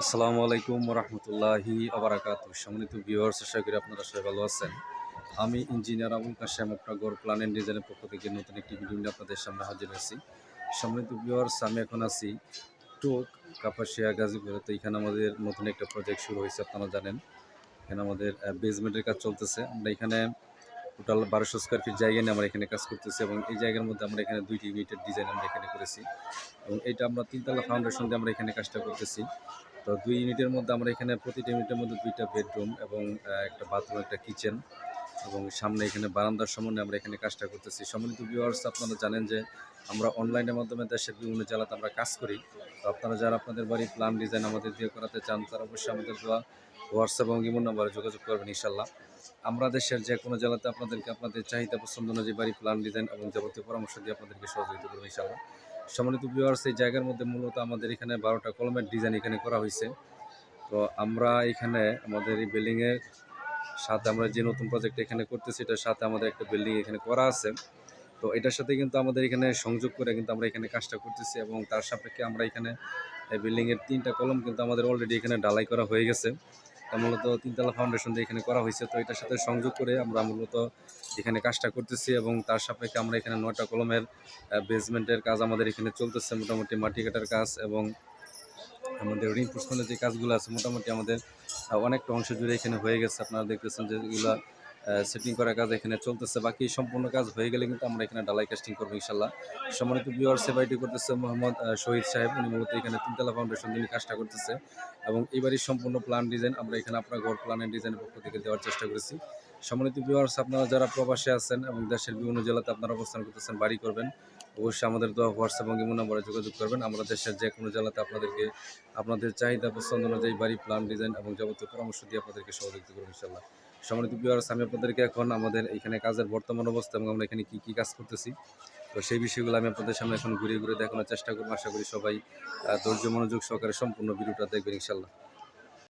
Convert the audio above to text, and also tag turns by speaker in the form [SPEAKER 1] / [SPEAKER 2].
[SPEAKER 1] আসসালামু আলাইকুম রহমতুল্লাহি আবরাকাত সম্মানিত ভিউয়ার্স আশা করি আপনারা সবাই ভালো আছেন। আমি ইঞ্জিনিয়ার আবুল কাশেম আপনাগর প্ল্যান অ্যান্ড ডিজাইনের পক্ষ থেকে নতুন একটি ভিডিও নিয়ে আপনাদের সামনে হাজির হয়েছি। সম্মানিত ভিউয়ার্স আমি এখন আছি টোক, কাপাসিয়া, গাজীপুরে। তো এখানে আমাদের নতুন একটা প্রজেক্ট শুরু হয়েছে, আপনারা জানেন। এখানে আমাদের বেসমেন্টের কাজ চলতেছে। আমরা এখানে টোটাল বারোশো স্কোয়ার ফিট জায়গা নিয়ে আমরা এখানে কাজ করতেছি এবং এই জায়গার মধ্যে আমরা এখানে দুইটি ইউনিটের ডিজাইন আমরা এখানে করেছি। এবং এটা আমরা তিনতলা ফাউন্ডেশন দিয়ে আমরা এখানে কাজটা করতেছি। তো দুই ইউনিটের মধ্যে আমরা এখানে প্রতিটা ইউনিটের মধ্যে দুইটা বেডরুম এবং একটা বাথরুম একটা কিচেন এবং সামনে এখানে বারান্দার সমন্বয়ে আমরা এখানে কাজটা করতেছি। সম্মানিত ভিউয়ার্স আপনারা জানেন যে আমরা অনলাইনের মাধ্যমে দেশের বিভিন্ন জেলাতে আমরা কাজ করি। তো আপনারা যারা আপনাদের বাড়ির প্ল্যান ডিজাইন আমাদের দিয়ে করাতে চান, তারা অবশ্যই আমাদের দেওয়া হোয়াটসঅ্যাপ এবং ইমো নাম্বারে যোগাযোগ করবেন ইনশাল্লাহ আমরা দেশের যে কোনো জেলাতে আপনাদেরকে আপনাদের চাহিদা পছন্দ অনুযায়ী বাড়ি, প্ল্যান, ডিজাইন এবং যাবতীয় পরামর্শ দিয়ে আপনাদেরকে সহযোগিতা করব ইনশাল্লাহ সম্মানিত ভিউয়ার্স এই জায়গার মধ্যে মূলত আমাদের এখানে বারোটা কলমের ডিজাইন এখানে করা হয়েছে। তো আমরা এখানে আমাদের এই বিল্ডিংয়ের সাথে আমরা যে নতুন প্রজেক্ট এখানে করতেছি, এটার সাথে আমাদের একটা বিল্ডিং এখানে করা আছে। তো এটার সাথে কিন্তু আমাদের এখানে সংযোগ করে কিন্তু আমরা এখানে কাজটা করতেছি এবং তার সাপেক্ষে আমরা এখানে এই বিল্ডিংয়ের তিনটা কলম কিন্তু আমাদের অলরেডি এখানে ডালাই করা হয়ে গেছে। মূলত তিনতলা ফাউন্ডেশন দিয়ে এখানে করা হয়েছে। তো এটার সাথে সংযোগ করে আমরা মূলত এখানে কাজটা করতেছি এবং তার সাপেক্ষে আমরা এখানে নয়টা কলমের বেসমেন্টের কাজ আমাদের এখানে চলতেছে, মোটামুটি মাটি কাটার কাজ এবং আমাদের রিনফোর্সমেন্টের যে কাজগুলো আছে, মোটামুটি আমাদের অনেকটা অংশ জুড়ে এখানে হয়ে গেছে। আপনারা দেখতেছেন যে এগুলো সেটিং করার কাজ এখানে চলতেছে। বাকি সম্পূর্ণ কাজ হয়ে গেলে কিন্তু আমরা এখানে ডালাই কাস্টিং করব ইনশাল্লাহ। সম্মানিত বিওয়ার সেবাইটি করতেছে মোহাম্মদ শহীদ সাহেব। উনি মূলত এখানে তিনতলা ফাউন্ডেশন তিনি কাজটা করতেছে। এবং এবারই সম্পূর্ণ প্ল্যান ডিজাইন আমরা এখানে আপনার ঘর প্ল্যান অ্যান্ড ডিজাইনের পক্ষ থেকে দেওয়ার চেষ্টা করেছি। সম্মানিত ভিউয়ার্স আপনারা যারা প্রবাসে আছেন এবং দেশের বিভিন্ন জেলাতে আপনারা অবস্থান করতেছেন, বাড়ি করবেন, অবশ্যই আমাদের দেওয়া হোয়াটসঅ্যাপ এবং ইমো নম্বরে যোগাযোগ করবেন। আমরা দেশের যে কোনো জেলাতে আপনাদেরকে, আপনাদের চাহিদা, পছন্দ অনুযায়ী বাড়ি প্ল্যান ডিজাইন এবং যাবতীয় পরামর্শ দিয়ে আপনাদেরকে সহযোগিতা করব ইনশাল্লাহ। সম্মানিত ভিউয়ার্স আমি আপনাদেরকে এখন আমাদের এখানে কাজের বর্তমান অবস্থা এবং আমরা এখানে কী কী কাজ করতেছি। তো সেই বিষয়গুলো আমি আপনাদের সামনে এখন ঘুরে ঘুরে দেখানোর চেষ্টা করব। আশা করি সবাই ধৈর্য মনোযোগ সহকারে সম্পূর্ণ ভিডিওটা দেখবেন ইনশাল্লাহ